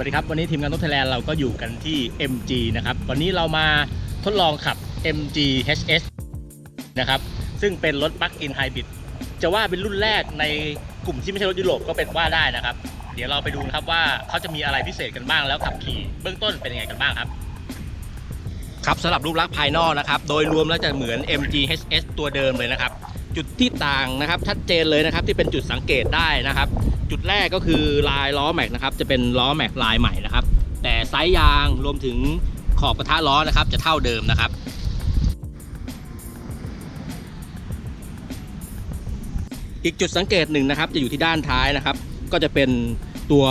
วัสดีครับ วันนี้ทีมงานรถไทยแลนด์เราก็อยู่กันที่ MG นะครับ วันนี้เรามาทดลองขับ MG HS นะครับ ซึ่งเป็นรถปลั๊กอินไฮบริดจะว่าเป็นรุ่นแรกในกลุ่มที่ไม่ใช่รถยุโรปก็เป็นว่าได้นะครับ เดี๋ยวเราไปดูนะครับว่าเขาจะมีอะไรพิเศษกันบ้างแล้วขับขี่เบื้องต้นเป็นยังไงกันบ้างครับ ครับสำหรับรูปลักษณ์ภายนอกนะครับ โดยรวมแล้วจะเหมือน MG HS ตัวเดิมเลยนะครับ จุดที่ต่างนะครับชัดเจนเลยนะครับที่เป็นจุดสังเกตได้นะครับ จุดแรกก็คือลายล้อแม็กนะครับจะเป็นล้อแม็กลายใหม่นะครับ แต่ไซส์ยางรวมถึงขอบกระทะล้อนะครับ จะเท่าเดิมนะครับอีกจุดสังเกตหนึ่งนะครับ จะอยู่ที่ด้านท้ายนะครับ ก็จะเป็นตัว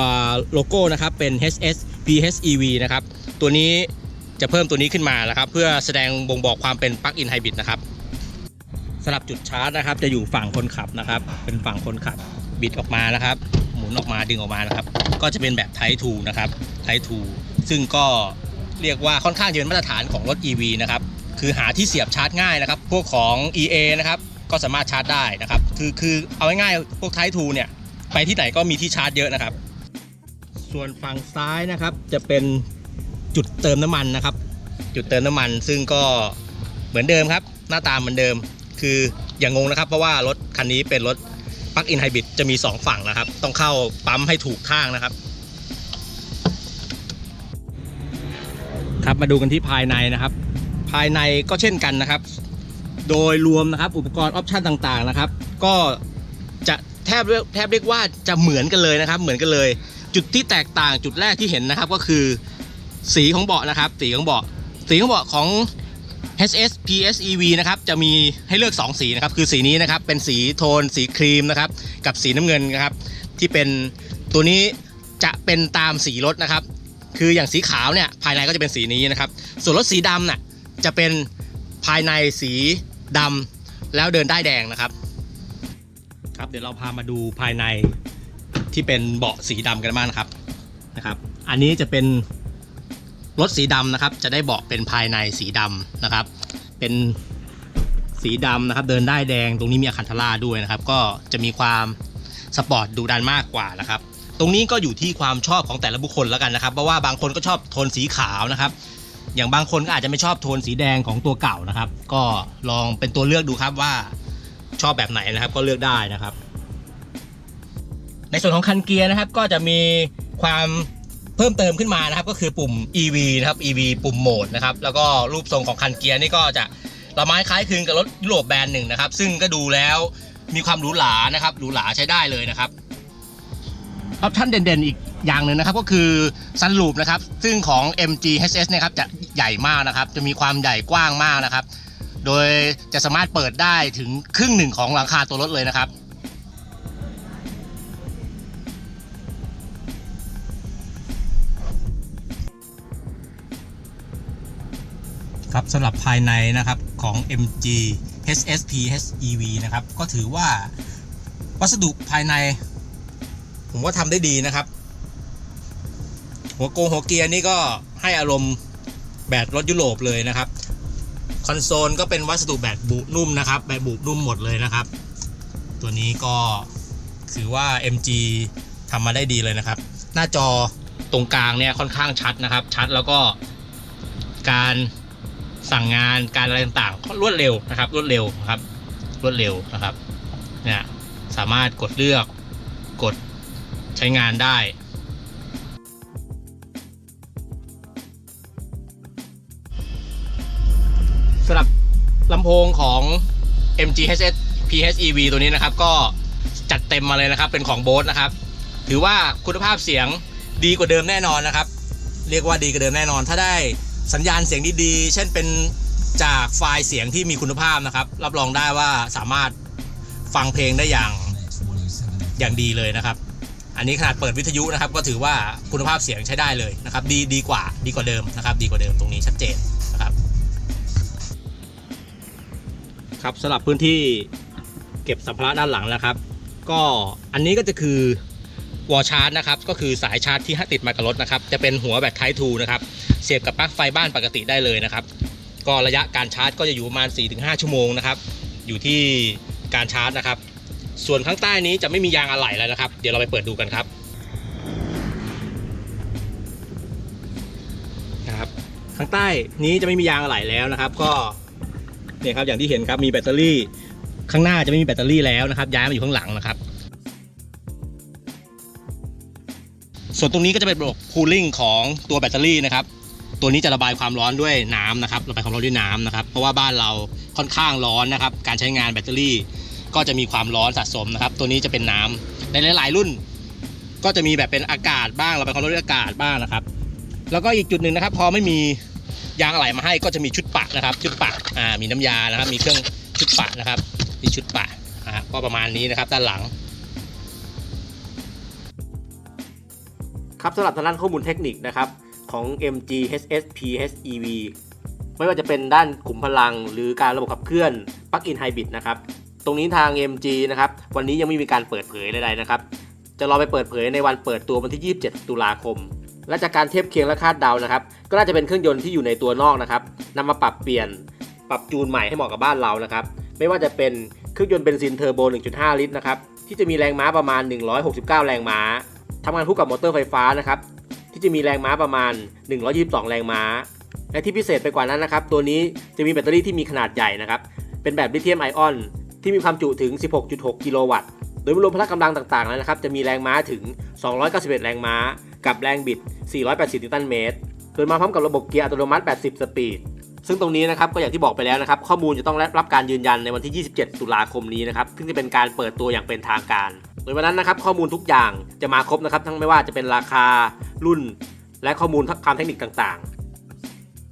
โลโก้นะครับเป็น HS PHEV นะครับ ตัวนี้จะเพิ่มตัวนี้ขึ้นมานะครับ เพื่อแสดงบ่งบอกความเป็นปลั๊กอินไฮบริดนะครับำหรับจุดชาร์จนะครับ จะอยู่ฝั่งคนขับนะครับ เป็นฝั่งคนขับบิดออกมานะครับ หมุนออกมาดึงออกมานะครับ ก็จะเป็นแบบไททูนะครับไททูซึ่งก็เรียกว่าค่อนข้างจะเป็นมาตรฐานของรถ EV นะครับคือหาที่เสียบชาร์จง่ายนะครับ พวกของ EA นะครับก็สามารถชาร์จได้นะครับ คือคือเอาง่ายๆพวกไททูเนี่ยไปที่ไหนก็มีที่ชาร์จเยอะนะครับ ส่วนฝั่งซ้ายนะครับจะเป็นจุดเติมน้ำมันนะครับ จุดเติมน้ำมันซึ่งก็เหมือนเดิมครับ หน้าตาเหมือนเดิม คืออย่างงงนะครับ เพราะว่ารถคันนี้เป็นรถปลั๊กอินไฮบริดจะมี 2 ฝั่งนะครับ ต้องเข้าปั๊มให้ถูกข้างนะครับ ครับมาดูกันที่ภายในนะครับ ภายในก็เช่นกันนะครับ โดยรวมนะครับอุปกรณ์ออปชันต่างๆนะครับ ก็จะแทบแทบเรียกว่าจะเหมือนกันเลยนะครับ เหมือนกันเลย จุดที่แตกต่างจุดแรกที่เห็นนะครับก็คือ สีของเบาะนะครับ สีของเบาะสีของเบาะของ HS PSEV นะครับจะมีให้เลือก 2 สีนะครับคือสีนี้นะครับเป็นสีโทนสีครีมนะครับกับสีน้ำเงินนะครับที่เป็นตัวนี้จะเป็นตามสีรถนะครับ คืออย่างสีขาวเนี่ยภายในก็จะเป็นสีนี้นะครับ ส่วนรถสีดำน่ะจะเป็นภายในสีดำแล้วเดินได้แดงนะครับครับเดี๋ยวเราพามาดูภายในที่เป็นเบาะสีดำกันบ้างนะครับนะครับ อันนี้จะเป็น รถสีดำนะครับ จะได้เบาะเป็นภายในสีดำนะครับ เป็นสีดำนะครับ เดินได้แดงตรงนี้มีอะคันธราด้วยนะครับ ก็จะมีความสปอร์ตดูดันมากกว่านะครับ ตรงนี้ก็อยู่ที่ความชอบของแต่ละบุคคลแล้วกันนะครับ เพราะว่าบางคนก็ชอบโทนสีขาวนะครับ อย่างบางคนก็อาจจะไม่ชอบโทนสีแดงของตัวเก่านะครับ ก็ลองเป็นตัวเลือกดูครับว่าชอบแบบไหนนะครับ ก็เลือกได้นะครับ ในส่วนของคันเกียร์นะครับ ก็จะมีความ เพิ่มเติมขึ้นมานะครับก็คือปุ่ม EV นะครับ EV ปุ่มโหมดนะครับแล้วก็รูปทรงของคันเกียร์นี่ก็จะละไม้คล้ายคลึงกับรถยุโรปแบรนด์หนึ่งนะครับซึ่งก็ดูแล้วมีความหรูหรานะครับหรูหราใช้ได้เลยนะครับออปชั่นเด่นๆอีกอย่างหนึ่งนะครับก็คือซันลูปนะครับซึ่งของ MG HS เนะครับจะใหญ่มากนะครับ จะมีความใหญ่กว้างมากนะครับ โดยจะสามารถเปิดได้ถึงครึ่งหนึ่งของหลังคาตัวรถเลยนะครับ ครับสำหรับภายในนะครับของ MG HSP HEV นะครับก็ถือว่าวัสดุภายใน ผมว่าทำได้ดีนะครับ หัวโกงหัวเกียร์นี่ก็ให้อารมณ์แบบรถยุโรปเลยนะครับ คอนโซลก็เป็นวัสดุแบบบุนุ่มนะครับ แบบบุนุ่มหมดเลยนะครับ ตัวนี้ก็ถือว่า MG ทำมาได้ดีเลยนะครับ หน้าจอตรงกลางเนี่ยค่อนข้างชัดนะครับ ชัดแล้วก็การ สั่งงานการอะไรต่างๆรวดเร็วนะครับ รวดเร็วนะครับ รวดเร็วนะครับเนี่ยสามารถกดเลือกกดใช้งานได้สำหรับลำโพงของ MG HS PHEV ตัวนี้นะครับ ก็จัดเต็มมาเลยนะครับ เป็นของโบสนะครับ ถือว่าคุณภาพเสียงดีกว่าเดิมแน่นอนนะครับ เรียกว่าดีกว่าเดิมแน่นอน ถ้าได้ สัญญาณเสียงดีๆ เช่นเป็นจากไฟล์เสียงที่มีคุณภาพนะครับ รับรองได้ว่าสามารถฟังเพลงได้อย่างอย่างดีเลยนะครับ อันนี้ขนาดเปิดวิทยุนะครับ ก็ถือว่าคุณภาพเสียงใช้ได้เลยนะครับ ดีดีกว่าดีกว่าเดิมนะครับ ดีกว่าเดิมตรงนี้ชัดเจนนะครับ ครับสำหรับพื้นที่เก็บสัมภาระด้านหลังนะครับ ก็อันนี้ก็จะคือวอชาร์จนะครับ ก็คือสายชาร์จที่ติดมากับรถนะครับ จะเป็นหัวแบบไททูนะครับ สียบกับปลั๊กไฟบ้านปกติได้เลยนะครับ ก็ระยะการชาร์จก็จะอยู่ประมาณ 4-5 ชั่วโมงนะครับ อยู่ที่การชาร์จนะครับ ส่วนข้างใต้นี้จะไม่มียางอะไหล่แล้วนะครับ เดี๋ยวเราไปเปิดดูกันครับทางใต้นี้จะไม่มียางอะไหล่แล้วนะครับ ก็เนี่ยครับอย่างที่เห็นครับมีแบตเตอรี่ ข้างหน้าจะไม่มีแบตเตอรี่แล้วนะครับ ย้ายมาอยู่ข้างหลังนะครับ ส่วนตรงนี้ก็จะเป็นระบบคูลิ่งของตัวแบตเตอรี่นะครับ ตัวนี้จะระบายความร้อนด้วยน้ำนะครับระบายความร้อนด้วยน้ำนะครับ เพราะว่าบ้านเราค่อนข้างร้อนนะครับ การใช้งานแบตเตอรี่ ก็จะมีความร้อนสะสมนะครับ ตัวนี้จะเป็นน้ำในหลาย ๆ รุ่น ก็จะมีแบบเป็นอากาศบ้างระบายความร้อนด้วยอากาศบ้างนะครับ แล้วก็อีกจุดหนึ่งนะครับ พอไม่มียางอะไหล่มาให้ก็จะมีชุดปะนะครับ ชุดปะอ่ามีน้ำยานะครับ มีเครื่องชุดปะนะครับมีชุดปะนะฮะก็ประมาณนี้นะครับ ด้านหลังครับสำหรับทางด้านข้อมูลเทคนิคนะครับ ของ MG HS PHEV ไม่ว่าจะเป็นด้านขุมพลัง หรือการระบบขับเคลื่อน Plug-in Hybrid นะครับ ตรงนี้ทาง MG นะครับ วันนี้ยังไม่มีการเปิดเผยใดๆนะครับ จะรอไปเปิดเผยในวันเปิดตัววันที่ 27 ตุลาคม และจากการเทียบเคียงและคาดเดานะครับ ก็น่าจะเป็นเครื่องยนต์ที่อยู่ในตัวนอกนะครับนำมาปรับเปลี่ยนปรับจูนใหม่ให้เหมาะกับบ้านเรานะครับ ไม่ว่าจะเป็นเครื่องยนต์เบนซินเทอร์โบ 1.5 ลิตรนะครับ ที่จะมีแรงม้าประมาณ 169 แรงม้าทำงานคู่กับมอเตอร์ไฟฟ้านะครับ ที่จะมีแรงม้าประมาณ 122 แรงม้า และที่พิเศษไปกว่านั้นนะครับ ตัวนี้จะมีแบตเตอรี่ที่มีขนาดใหญ่นะครับ เป็นแบบลิเธียมไอออน ที่มีความจุถึง 16.6 กิโลวัตต์ โดยรวมพละกำลังต่างๆแล้วนะครับ จะมีแรงม้าถึง 291 แรงม้า กับแรงบิด 480 นิวตันเมตร โดยมาพร้อมกับระบบเกียร์อัตโนมัติ 80 สปีด ซึ่งตรงนี้นะครับก็อย่างที่บอกไปแล้วนะครับ ข้อมูลจะต้องรับการยืนยันในวันที่ 27 ตุลาคมนี้นะครับซึ่งจะเป็นการเปิดตัวอย่างเป็นทางการ ยวันนั้นนะครับข้อมูลทุกอย่างจะมาครบนะครับ ทั้งไม่ว่าจะเป็นราคารุ่น และข้อมูลความเทคนิคต่าง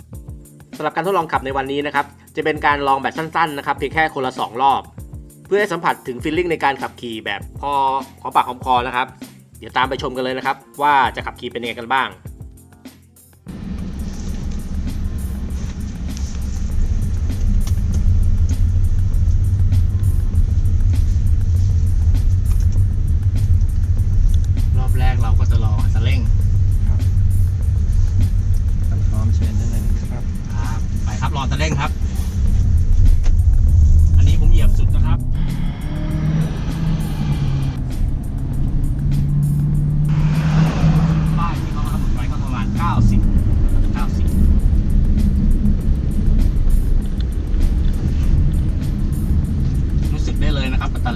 ๆสำหรับการทดลองขับในวันนี้นะครับ จะเป็นการลองแบบสั้นๆนะครับเพียงแค่คนละ 2 รอบ เพื่อให้สัมผัสถึงฟีลลิ่งในการขับขี่แบบพอหอมปากหอมคอนะครับ เดี๋ยวตามไปชมกันเลยนะครับ ว่าจะขับขี่เป็นยังไงกันบ้าง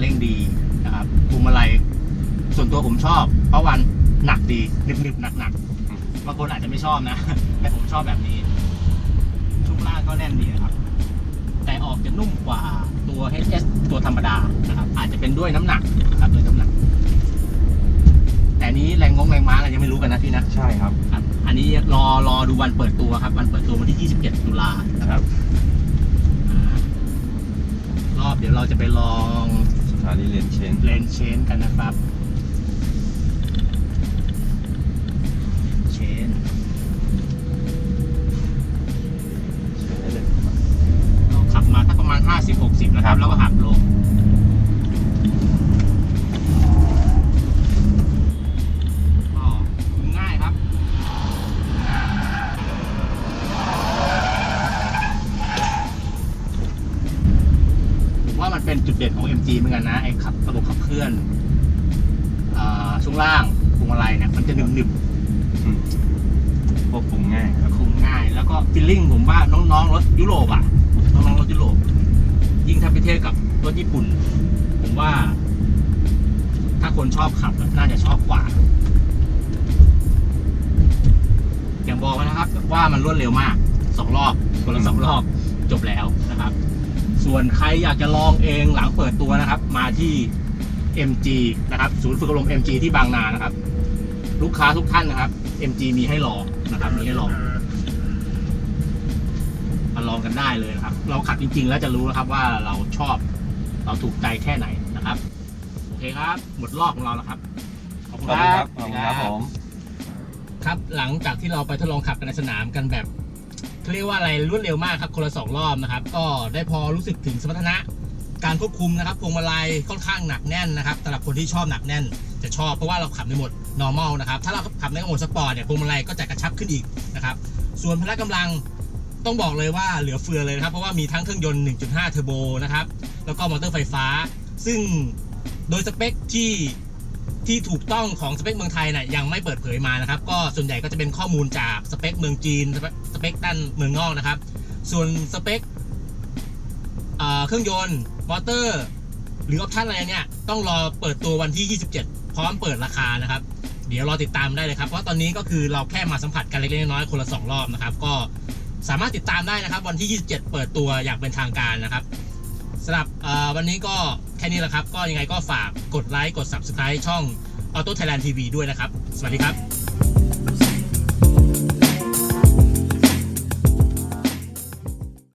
เลยนะครับอัตราเร่งดีนะครับพวงมาลัยส่วนตัวผมชอบ เพราะวันหนักดีหนึบๆหนักๆบางคนอาจจะไม่ชอบนะ แต่ผมชอบแบบนี้ช่วงล่างก็แน่นดีนะครับ แต่ออกจะนุ่มกว่าตัว HS ตัวธรรมดานะครับ อาจจะเป็นด้วยน้ำหนักนะครับด้วยน้ำหนัก แต่อันนี้แรงงงแรงม้าเรายังไม่รู้กันนะพี่นะใช่ครับครับ อันนี้รอรอดูวันเปิดตัวครับ วันเปิดตัววันที่ 27 ตุลานะครับอ่ารอบเดี๋ยวเราจะไปลอง สถานีเรียนเชนเลนเชนกันนะครับ มว่ามันเป็นจุดเด่นของ MG เหมือนกันนะไอ้ขับระบบขับเคลื่อนอ่าช่วงล่างพวงมาลัยเนี่ยมันจะหนึบหนึบอืมควบคุมง่ายครับๆคุมง่าย แล้วก็ฟีลลิ่งผมว่าน้องๆรถยุโรปอะน้องๆรถยุโรปยิ่งถ้าไปเทียบกับรถญี่ปุ่น ผมว่า ถ้าคนชอบขับน่าจะชอบกว่า อย่างบอกไว้นะครับว่ามันรวดเร็วมากสองรอบคนละสองรอบจบแล้วนะครับ ส่วนใครอยากจะลองเองหลังเปิดตัวนะครับ มาที่ MG นะครับ ศูนย์ฝึกอบรม MG ที่บางนานะครับ ลูกค้าทุกท่านนะครับ MG มีให้ลองนะครับมีให้ลองมาลองกันได้เลยนะครับ เราขับจริง ๆ แล้วจะรู้นะครับว่าเราชอบเราถูกใจแค่ไหนนะครับ โอเคครับ หมดรอบของเราแล้วครับขอบคุณขอบคคุณรัครับบขอบคุณครับผมครับหลังจากที่เราไปทดลองขับกันในสนามกันแบบ เรียกว่าอะไรรวดเร็วมากครับคนละสองรอบนะครับ ก็ได้พอรู้สึกถึงสมรรถนะการควบคุมนะครับพวงมาลัยค่อนข้างหนักแน่นนะครับสำหรับคนที่ชอบหนักแน่น จะชอบเพราะว่าเราขับในโหมด normal นะครับ ถ้าเราขับในโหมดสปอร์ตเนี่ยพวงมาลัยก็จะกระชับขึ้นอีกนะครับ ส่วนพละกำลังต้องบอกเลยว่าเหลือเฟือเลยนะครับ เพราะว่ามีทั้งเครื่องยนต์ 1.5 เทอร์โบนะครับ แล้วก็มอเตอร์ไฟฟ้า ซึ่งโดยสเปคที่ ที่ถูกต้องของสเปคเมืองไทยเนี่ยยังไม่เปิดเผยมานะครับ ก็ส่วนใหญ่ก็จะเป็นข้อมูลจากสเปคเมืองจีนสเปคสเปคด้านเมืองนอกนะครับ ส่วนสเปคเครื่องยนต์มอเตอร์ หรือออปชั่นอะไรเนี่ยต้องรอเปิดตัววันที่ 27 พร้อมเปิดราคานะครับ เดี๋ยวรอติดตามได้เลยครับ เพราะตอนนี้ก็คือเราแค่มาสัมผัสกันเล็กๆน้อยๆคนละ 2 รอบนะครับ ก็สามารถติดตามได้นะครับ วันที่ 27 เปิดตัวอย่างเป็นทางการนะครับสำหรับวันนี้ก็ ค่นี้แหละครับ ก็ยังไงก็ฝากกดไลค์กด Subscribe ช่อง Auto Thailand TV ด้วยนะครับ สวัสดีครับ